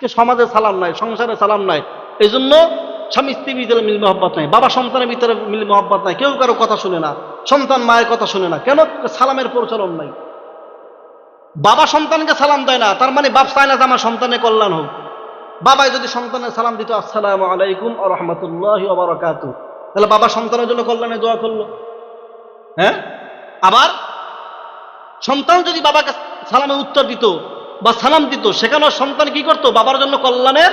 সমাজে সালাম নাই, সংসারে সালাম নাই। এই জন্য স্বামী স্ত্রীর ভিতরে মিল মহব্বত নাই, বাবা সন্তানের ভিতরে মিল মহব্বত নাই, কেউ কারও কথা শুনে না, সন্তান মায়ের কথা শুনে না, কেন সালামের প্রচলন নাই? বাবা সন্তানকে সালাম দেয় না, তার মানে বাপ চায় না যে আমার সন্তানের কল্যাণ হোক। বাবাই যদি সন্তানের সালাম দিত, আসসালামু আলাইকুম রহমতুল্লাহ তাহলে বাবা সন্তানের জন্য কল্যাণে দোয়া করল। হ্যাঁ? আবার সন্তান যদি বাবাকে সালামের উত্তর দিত বা সালাম দিত সেখানেও সন্তান কি করতো? বাবার জন্য কল্যাণের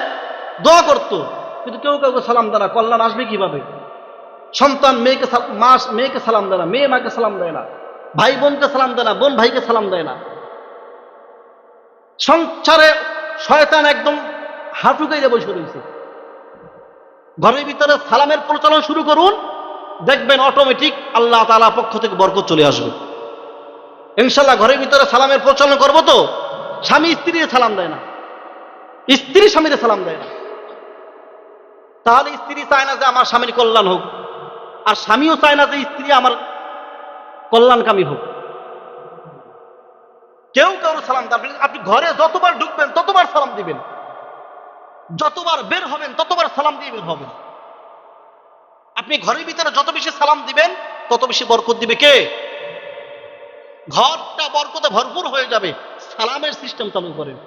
দোয়া করত। কিন্তু কেউ কাউকে সালাম দেয় না। কল্যাণ আসবে কীভাবে? সন্তান মেয়েকে মা, মেয়েকে সালাম দেয় না। মেয়ে মাকে সালাম দেয় না। ভাই বোনকে সালাম দেয় না। বোন ভাইকে সালাম দেয় না। সংসারে শয়তান একদম হাঁটু বসে রয়েছে। ঘরের ভিতরে সালামের প্রচলন শুরু করুন। দেখবেন অটোমেটিক আল্লাহ তালা পক্ষ থেকে বরকত চলে আসবে। ইনশাল্লাহ ঘরের ভিতরে সালামের প্রচলন করব তো? স্বামী স্ত্রী সালাম দেয় না। স্ত্রী স্বামীরে সালাম দেয় না। তাহলে স্ত্রী চায় না যে আমার স্বামীর কল্যাণ হোক। আর স্বামীও চায় না যে স্ত্রী আমার কল্যাণকামী হোক। কেউ কারও সালাম দেন আপনি ঘরে যতবার ঢুকবেন, ততবার সালাম দিবেন। যতবার বের হবেন, ততবার সালাম দিয়ে বের হবেন। আপনি ঘরের ভিতরে যত বেশি সালাম দিবেন, তত বেশি বরকত দিবে কে? ঘরটা বরকতে ভরপুর হয়ে যাবে। সালামের সিস্টেম চালু করেন।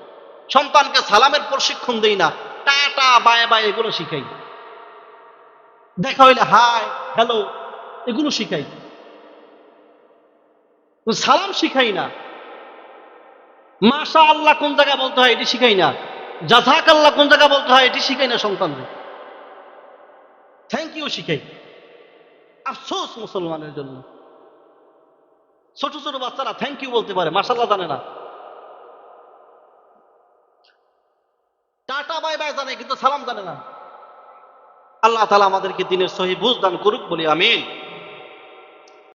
সন্তানকে সালামের প্রশিক্ষণ দেই না। টাটা বায়ে বায়ে এগুলো শিখাই। দেখা হইলে, হাই, হ্যালো এগুলো শিখাই। সালাম শিখাই না। মাশা আল্লাহ কোন জায়গায় বলতে হয়, এটি শিখাই না। জাজাক আল্লাহ কোন জায়গায় বলতে হয়, এটি শিখাই না সন্তানদের থ্যাংক ইউ শিখাই। আফসোস মুসলমানের জন্য। ছোট ছোট বাচ্চারা থ্যাংক ইউ বলতে পারে মাসাল্লাহ জানে না। টাটা বাই বাই জানে, কিন্তু সালাম জানে না। আল্লাহ তালা আমাদেরকে দিনের সহি বুঝ দান করুক বলি, আমিন।